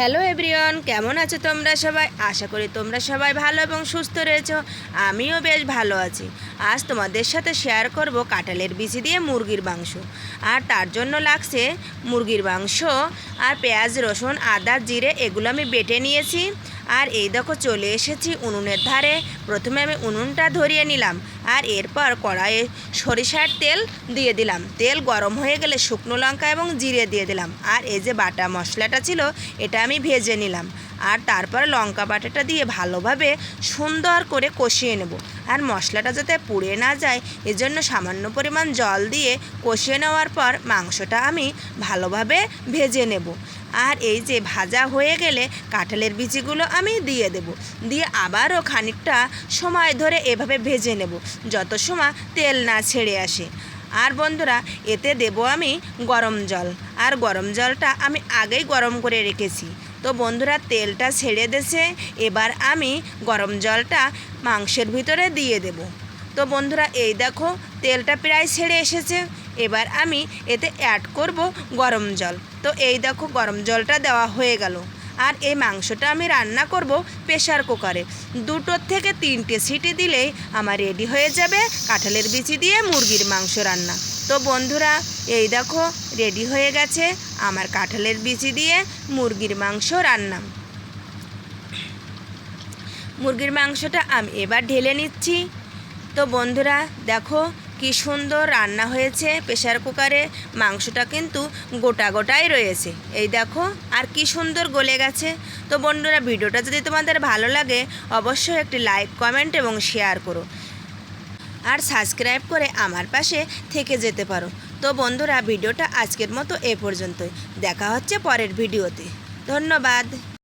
Hello everyone, কেমন আছো তোমরা সবাই? আশা করি তোমরা সবাই ভালো এবং সুস্থ রয়েছ। আমিও বেশ ভালো আছি। আজ তোমাদের সাথে শেয়ার করব কাঁঠালের বিচি দিয়ে মুরগির মাংস। আর তার জন্য লাগছে মুরগির মাংস আর পেঁয়াজ, রসুন, আদা, জিরে, এগুলো আমি বেটে নিয়েছি। আর এই দেখো চলে এসেছি উনুনের ধারে। প্রথমে আমি উনুনটা ধরিয়ে নিলাম আর এরপর কড়াইয়ে সরিষার তেল দিয়ে দিলাম। তেল গরম হয়ে গেলে শুকনো লঙ্কা এবং জিরে দিয়ে দিলাম। আর এই যে বাটা মশলাটা ছিল, এটা আমি ভেজে নিলাম। আর তারপর লঙ্কা বাটাটা দিয়ে ভালোভাবে সুন্দর করে কষিয়ে নেব। আর মশলাটা যাতে পুড়ে না যায়, এজন্য সামান্য পরিমাণ জল দিয়ে কষিয়ে নেওয়ার পর মাংসটা আমি ভালোভাবে ভেজে নেব। আর এই যে ভাজা হয়ে গেলে কাঁঠালের বিচিগুলো আমি দিয়ে দেব। দিয়ে আবারও খানিকটা সময় ধরে এভাবে ভেজে নেব, যত সময় তেল না ছেড়ে আসে। আর বন্ধুরা, এতে দেব আমি গরম জল। আর গরম জলটা আমি আগেই গরম করে রেখেছি। তো বন্ধুরা, তেলটা ছেড়ে দেছে। এবার আমি গরম জলটা মাংসের ভিতরে দিয়ে দেব। তো বন্ধুরা, এই দেখো, তেলটা প্রায় ছেড়ে এসেছে। এবার আমি এতে অ্যাড করব গরম জল। তো এই দেখো, গরম জলটা দেওয়া হয়ে গেল। আর এই মাংসটা আমি রান্না করব প্রেশার কুকারে। দুটোর থেকে তিনটে সিটি দিলেই আমার রেডি হয়ে যাবে কাঁঠালের বিচি দিয়ে মুরগির মাংস রান্না। তো বন্ধুরা, এই দেখো, রেডি হয়ে গেছে আমার কাঁঠালের বিচি দিয়ে মুরগির মাংস রান্না। মুরগির মাংসটা আমি এবার ঢেলে নিচ্ছি। তো বন্ধুরা, দেখো কি সুন্দর রান্না হয়েছে প্রেশার কুকারে, মাংসটা কিন্তু গোটা গোটাই রয়েছে। এই দেখো, আর কি সুন্দর গলে গেছে। তো বন্ধুরা, ভিডিওটা যদি তোমাদের ভালো লাগে, অবশ্যই একটি লাইক, কমেন্ট এবং শেয়ার করো। আর সাবস্ক্রাইব করে আমার পাশে থেকে যেতে পারো। তো বন্ধুরা, ভিডিওটা আজকের মতো এ পর্যন্তই। দেখা হচ্ছে পরের ভিডিওতে। ধন্যবাদ।